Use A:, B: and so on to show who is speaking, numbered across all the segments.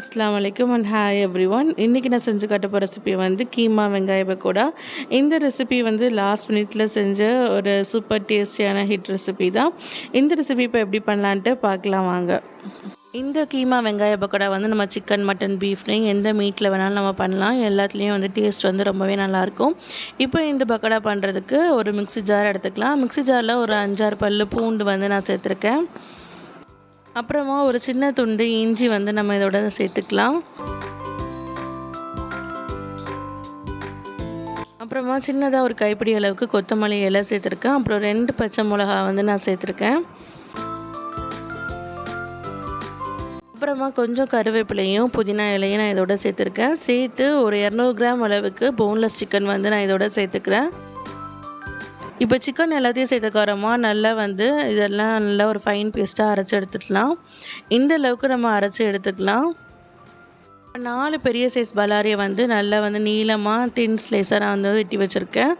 A: அஸ்லாம் வலைக்கம் and hi every one இன்றைக்கி நான் செஞ்சு காட்ட போகிற ரெசிபி வந்து கீமா வெங்காய பக்கோடா. இந்த ரெசிபி வந்து லாஸ்ட் மினிட்ல செஞ்ச ஒரு சூப்பர் டேஸ்டியான ஹிட் ரெசிபி தான். இந்த ரெசிபி இப்போ எப்படி பண்ணலான்ட்டு பார்க்கலாம் வாங்க. இந்த கீமா வெங்காய பக்கோடா வந்து நம்ம சிக்கன் மட்டன் பீஃப்லேயும் எந்த மீட்டில் வேணாலும் நம்ம பண்ணலாம். எல்லாத்துலேயும் வந்து டேஸ்ட் வந்து ரொம்பவே நல்லாயிருக்கும் இப்போ இந்த பக்கோடா பண்ணுறதுக்கு ஒரு மிக்ஸி ஜார் எடுத்துக்கலாம். மிக்ஸி ஜாரில் ஒரு அஞ்சாறு பல்லு பூண்டு வந்து நான் சேர்த்துருக்கேன். அப்புறமா ஒரு சின்ன துண்டு இஞ்சி வந்து நம்ம இதோட சேர்த்துக்கலாம். அப்புறமா சின்னதாக ஒரு கைப்பிடி அளவுக்கு கொத்தமல்லி இலை சேர்த்துருக்கேன். அப்புறம் ரெண்டு பச்சை மிளகா வந்து நான் சேர்த்துருக்கேன். அப்புறமா கொஞ்சம் கருவேப்பிலையும் புதினா இலையும் நான் இதோட சேர்த்துருக்கேன். சேர்த்து ஒரு இரநூறு கிராம் அளவுக்கு போன்லெஸ் சிக்கன் வந்து நான் இதோட சேர்த்துக்கிறேன். இப்போ சிக்கன் எல்லாத்தையும் சேர்த்துக்காரமா நல்லா வந்து இதெல்லாம் நல்லா ஒரு ஃபைன் பேஸ்ட்டாக அரைச்சி எடுத்துக்கலாம். இந்த அளவுக்கு நம்ம அரைச்சி எடுத்துக்கலாம். நாலு பெரிய சைஸ் பலாரியை வந்து நல்லா வந்து நீளமாக தின் ஸ்லேஸாக வந்து வெட்டி வச்சுருக்கேன்.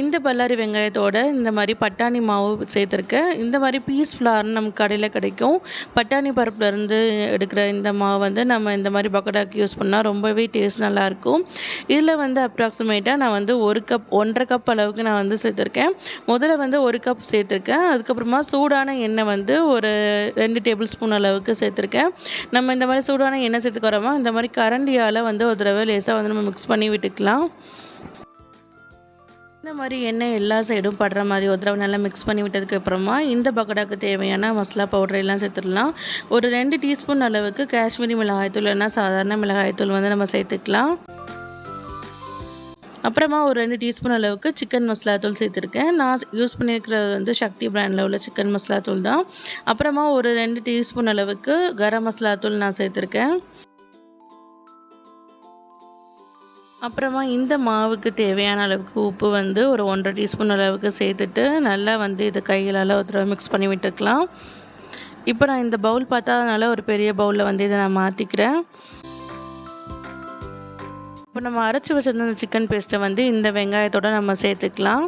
A: இந்த பல்லாரி வெங்காயத்தோட இந்த மாதிரி பட்டாணி மாவு சேர்த்துருக்கேன். இந்த மாதிரி பீஸ் ஃப்ளார் நமக்கு கடையில் கிடைக்கும். பட்டாணி பருப்புலேருந்து எடுக்கிற இந்த மாவு வந்து நம்ம இந்த மாதிரி பக்கடாக்கு யூஸ் பண்ணால் ரொம்பவே டேஸ்ட் நல்லாயிருக்கும் இதில் வந்து அப்ராக்சிமேட்டாக நான் வந்து ஒரு கப் ஒன்றரை கப் அளவுக்கு நான் வந்து சேர்த்துருக்கேன். முதல்ல வந்து ஒரு கப் சேர்த்துருக்கேன். அதுக்கப்புறமா சூடான எண்ணெய் வந்து ஒரு ரெண்டு டேபிள் ஸ்பூன் அளவுக்கு சேர்த்துருக்கேன். நம்ம இந்த மாதிரி சூடான எண்ணெய் சேர்த்துக்கிறோமா இந்த மாதிரி கரண்டியால் வந்து ஒரு தடவை லேசாக வந்து நம்ம மிக்ஸ் பண்ணி விட்டுக்கலாம். இந்த மாதிரி எண்ணெய் எல்லா சைடும் படுற மாதிரி ஒரு தடவை நல்லா மிக்ஸ் பண்ணி விட்டதுக்கு அப்புறமா இந்த பக்கோடாக்கு தேவையான மசாலா பவுடர் எல்லாம் சேர்த்துடலாம். ஒரு ரெண்டு டீஸ்பூன் அளவுக்கு காஷ்மீரி மிளகாய்த்தூள் இல்லைனா சாதாரண மிளகாய்த்தூள் வந்து நம்ம சேர்த்துக்கலாம். அப்புறமா ஒரு ரெண்டு டீஸ்பூன் அளவுக்கு சிக்கன் மசாலா தூள் சேர்த்துருக்கேன். நான் யூஸ் பண்ணியிருக்கிறது வந்து சக்தி பிராண்டில் உள்ள சிக்கன் மசாலா தூள் தான். அப்புறமா ஒரு ரெண்டு டீஸ்பூன் அளவுக்கு கரம் மசாலா தூள் நான் சேர்த்துருக்கேன். அப்புறமா இந்த மாவுக்கு தேவையான அளவுக்கு உப்பு வந்து ஒரு ஒன்றரை டீஸ்பூன் அளவுக்கு சேர்த்துட்டு நல்லா வந்து இது கைகளால் ஒரு தடவை மிக்ஸ் பண்ணி விட்டுக்கலாம். இப்போ நான் இந்த பவுல் பார்த்தா ஒரு பெரிய பவுலில் வந்து இதை நான் மாற்றிக்கிறேன் இப்போ நம்ம அரைச்சி வச்சிருந்த சிக்கன் பேஸ்ட்டை வந்து இந்த வெங்காயத்தோடு நம்ம சேர்த்துக்கலாம்.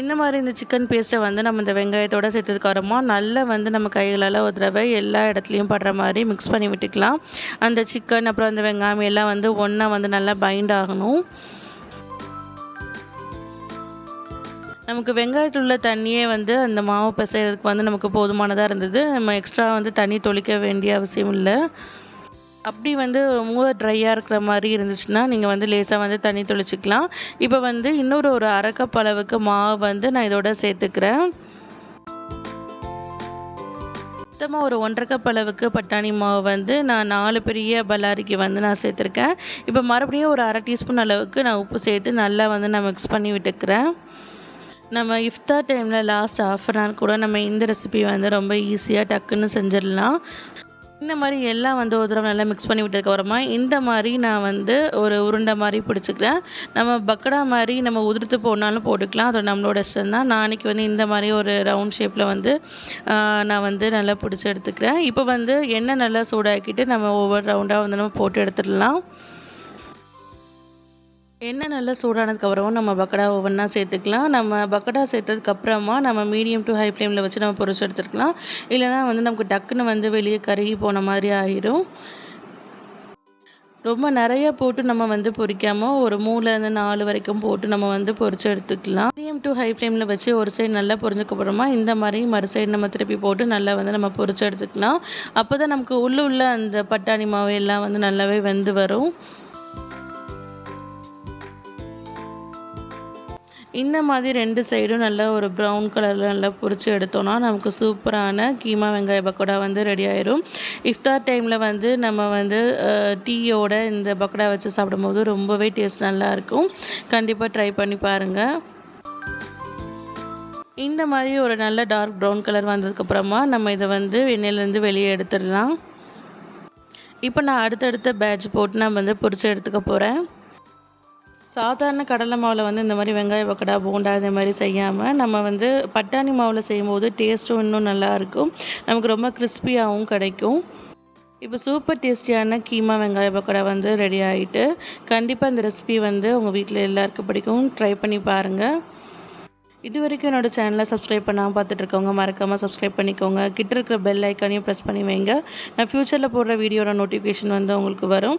A: இந்த மாதிரி இந்த சிக்கன் பேஸ்ட்டை வந்து நம்ம இந்த வெங்காயத்தோடு சேர்த்ததுக்கப்புறமா நல்லா வந்து நம்ம கைகளால் ஒரு தடவை எல்லா இடத்துலையும் படுற மாதிரி மிக்ஸ் பண்ணி விட்டுக்கலாம். அந்த சிக்கன் அப்புறம் அந்த வெங்காயம் எல்லாம் வந்து ஒன்றா வந்து நல்லா பைண்ட் ஆகணும். நமக்கு வெங்காயத்தில் உள்ள தண்ணியே வந்து அந்த மாவு பிசைகிறதுக்கு வந்து நமக்கு போதுமானதாக இருந்தது. நம்ம எக்ஸ்ட்ரா வந்து தண்ணி தொளிக்க வேண்டிய அவசியம் இல்லை. அப்படி வந்து ரொம்ப ட்ரையாக இருக்கிற மாதிரி இருந்துச்சுன்னா நீங்கள் வந்து லேசாக வந்து தண்ணி தொளிச்சிக்கலாம். இப்போ வந்து இன்னொரு ஒரு அரைக்கப் அளவுக்கு மாவு வந்து நான் இதோட சேர்த்துக்கிறேன். மொத்தமாக ஒரு ஒன்றரை கப் அளவுக்கு பட்டாணி மாவு வந்து நான் நாலு பெரிய பல்லாரிக்கு வந்து நான் சேர்த்துருக்கேன். இப்போ மறுபடியும் ஒரு அரை டீஸ்பூன் அளவுக்கு நான் உப்பு சேர்த்து நல்லா வந்து நான் மிக்ஸ் பண்ணி விட்டுக்கிறேன். நம்ம இஃப்தார் டைமில் லாஸ்ட் ஆஃப் அன் ஹவர் கூட நம்ம இந்த ரெசிபி வந்து ரொம்ப ஈஸியாக டக்குன்னு செஞ்சிடலாம். இந்த மாதிரி எல்லாம் வந்து ஒரு தடவை நல்லா மிக்ஸ் பண்ணி விட்டதுக்கப்புறமா இந்த மாதிரி நான் வந்து ஒரு உருண்டை மாதிரி பிடிச்சிக்கிறேன். நம்ம பக்கடா மாதிரி நம்ம உதிர்த்து போனாலும் போட்டுக்கலாம். அது நம்மளோட இஷ்டம் தான். நான் அன்றைக்கி வந்து இந்த மாதிரி ஒரு ரவுண்ட் ஷேப்பில் வந்து நான் வந்து நல்லா பிடிச்சி எடுத்துக்கிறேன். இப்போ வந்து எண்ணெய் நல்லா சூடாக்கிட்டு நம்ம ஒவ்வொரு ரவுண்டாக வந்து நம்ம போட்டு எடுத்துடலாம். எண்ணெய் நல்லா சூடானதுக்கப்புறம் நம்ம பக்கடா ஒவ்வொன்றா சேர்த்துக்கலாம். நம்ம பக்கடா சேர்த்ததுக்கப்புறமா நம்ம மீடியம் டு ஹை ஃப்ளேமில் வச்சு நம்ம பொரிச்சு எடுத்துக்கலாம். இல்லைனா வந்து நமக்கு டக்குன்னு வந்து வெளியே கருகி போன மாதிரி ஆகிடும் ரொம்ப நிறைய போட்டு நம்ம வந்து பொரிக்காமல் ஒரு மூணுலேருந்து நாலு வரைக்கும் போட்டு நம்ம வந்து பொரிச்சு எடுத்துக்கலாம். மீடியம் டு ஹை ஃப்ளேமில் வச்சு ஒரு சைடு நல்லா பொரிஞ்சதுக்கப்புறமா இந்த மாதிரி மறு சைடு நம்ம திருப்பி போட்டு நல்லா வந்து நம்ம பொரிச்சு எடுத்துக்கலாம். அப்போ தான் நமக்கு உள்ளே உள்ள அந்த பட்டாணி மாவு எல்லாம் வந்து நல்லாவே வெந்து வரும். இந்த மாதிரி ரெண்டு சைடும் நல்லா ஒரு ப்ரௌன் கலரில் நல்லா பொரித்து எடுத்தோன்னா நமக்கு சூப்பரான கீமா வெங்காய பக்கோடா வந்து ரெடி ஆயிரும். இஃப்தார் டைமில் வந்து நம்ம வந்து டீயோட இந்த பக்கோடா வச்சு சாப்பிடும்போது ரொம்பவே டேஸ்ட் நல்லாயிருக்கும் கண்டிப்பாக ட்ரை பண்ணி பாருங்கள் இந்த மாதிரி ஒரு நல்ல டார்க் ப்ரௌன் கலர் வந்ததுக்கப்புறமா நம்ம இதை வந்து எண்ணெயிலேருந்து வெளியே எடுத்துடலாம். இப்போ நான் அடுத்தடுத்த பேட்ச் போட்டு நான் வந்து பொரித்து எடுத்துக்க போகிறேன் சாதாரண கடலை மாவில் வந்து இந்த மாதிரி வெங்காய பக்கடா போண்டா இந்த மாதிரி செய்யாமல் நம்ம வந்து பட்டாணி மாவில் செய்யும்போது டேஸ்ட்டும் இன்னும் நல்லாயிருக்கும் நமக்கு ரொம்ப கிறிஸ்பியாகவும் கிடைக்கும். இப்போ சூப்பர் டேஸ்டியான கீமா வெங்காய பக்கோடா வந்து ரெடி ஆகிட்டு கண்டிப்பாக இந்த ரெசிபி வந்து உங்கள் வீட்டில் எல்லாருக்கும் பிடிக்கும். ட்ரை பண்ணி பாருங்கள் இது வரைக்கும் என்னோட சேனலை சப்ஸ்கிரைப் பண்ணாமல் பார்த்துட்டு இருக்கவங்க மறக்காமல் சப்ஸ்கிரைப் பண்ணிக்கோங்க. கிட்ட இருக்கிற பெல் ஐக்கானையும் ப்ரெஸ் பண்ணி வைங்க. நான் ஃப்யூச்சரில் போடுற வீடியோட நோட்டிஃபிகேஷன் வந்து உங்களுக்கு வரும்.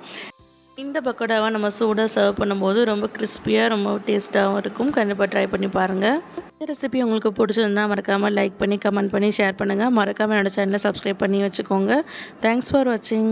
A: இந்த பக்கோடாவை நம்ம சூடாக சர்வ் பண்ணும்போது ரொம்ப கிறிஸ்பியாக ரொம்ப டேஸ்ட்டாகவும் இருக்கும். கண்டிப்பாக ட்ரை பண்ணி பாருங்கள் இந்த ரெசிபி உங்களுக்கு பிடிச்சிருந்தா மறக்காமல் லைக் பண்ணி கமெண்ட் பண்ணி ஷேர் பண்ணுங்கள் மறக்காமல் என்னோட சேனலை சப்ஸ்கிரைப் பண்ணி வச்சுக்கோங்க. தேங்க்ஸ் ஃபார் வாட்சிங்